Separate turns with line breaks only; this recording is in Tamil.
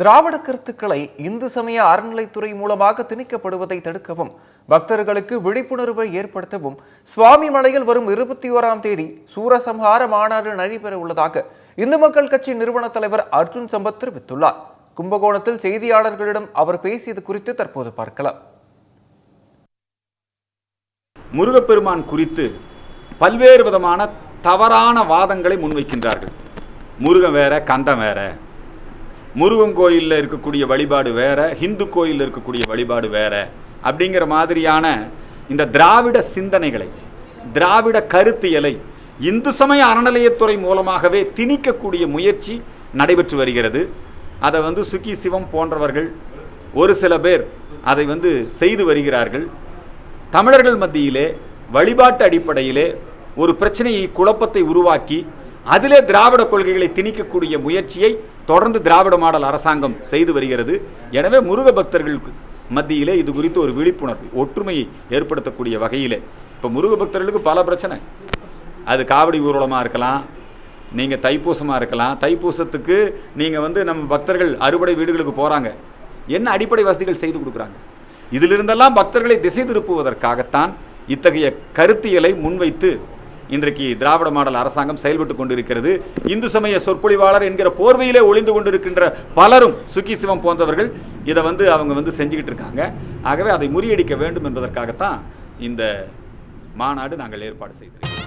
திராவிட கருத்துக்களை இந்து சமய அறநிலைத்துறை மூலமாக திணிக்கப்படுவதை தடுக்கவும் பக்தர்களுக்கு விழிப்புணர்வை ஏற்படுத்தவும் சுவாமி மலையில் வரும் இருபத்தி ஓராம் தேதி சூரசம்ஹார மாநாடு நடைபெற உள்ளதாக இந்து மக்கள் கட்சி நிறுவன தலைவர் அர்ஜுன் சம்பத் தெரிவித்துள்ளார். கும்பகோணத்தில் செய்தியாளர்களிடம் அவர் பேசியது குறித்து தற்போது பார்க்கலாம்.
முருகப்பெருமான் குறித்து பல்வேறு விதமான தவறான வாதங்களை முன்வைக்கின்றார்கள். முருகன் வேற கந்தம் வேற முருகன் கோயிலில் இருக்கக்கூடிய வழிபாடு வேற ஹிந்து கோயிலில் இருக்கக்கூடிய வழிபாடு வேற அப்படிங்கிற மாதிரியான இந்த திராவிட சிந்தனைகளை திராவிட கருத்தியலை இந்து சமய அறநிலையத்துறை மூலமாகவே திணிக்கக்கூடிய முயற்சி நடைபெற்று வருகிறது. அதை வந்து சுகி சிவம் போன்றவர்கள் ஒரு சில பேர் அதை வந்து செய்து வருகிறார்கள். தமிழர்கள் மத்தியிலே வழிபாட்டு அடிப்படையிலே ஒரு பிரச்சனையை குழப்பத்தை உருவாக்கி அதிலே திராவிட கொள்கைகளை திணிக்கக்கூடிய முயற்சியை தொடர்ந்து திராவிட மாடல் அரசாங்கம் செய்து வருகிறது. எனவே முருக பக்தர்களுக்கு மத்தியிலே இது குறித்து ஒரு விழிப்புணர்வு ஒற்றுமையை ஏற்படுத்தக்கூடிய வகையில். இப்போ முருக பக்தர்களுக்கு பல பிரச்சனை. அது காவடி ஊர்வலமாக இருக்கலாம் நீங்கள் தைப்பூசமாக இருக்கலாம். தைப்பூசத்துக்கு நீங்கள் வந்து நம்ம பக்தர்கள் அறுபடை வீடுகளுக்கு போகிறாங்க என்ன அடிப்படை வசதிகள் செய்து கொடுக்குறாங்க? இதிலிருந்தெல்லாம் பக்தர்களை திசை திருப்புவதற்காகத்தான் இத்தகைய கருத்தியலை முன்வைத்து இன்றைக்கு திராவிட மாடல் அரசாங்கம் செயல்பட்டு கொண்டிருக்கிறது. இந்து சமய சொற்பொழிவாளர் என்கிற போர்வையிலே ஒளிந்து கொண்டிருக்கின்ற பலரும் சுக்கி சிவம் போன்றவர்கள் இதை வந்து அவங்க வந்து செஞ்சுக்கிட்டு இருக்காங்க. ஆகவே அதை முறியடிக்க வேண்டும் என்பதற்காகத்தான் இந்த மாநாடு நாங்கள் ஏற்பாடு செய்திருக்கிறோம்.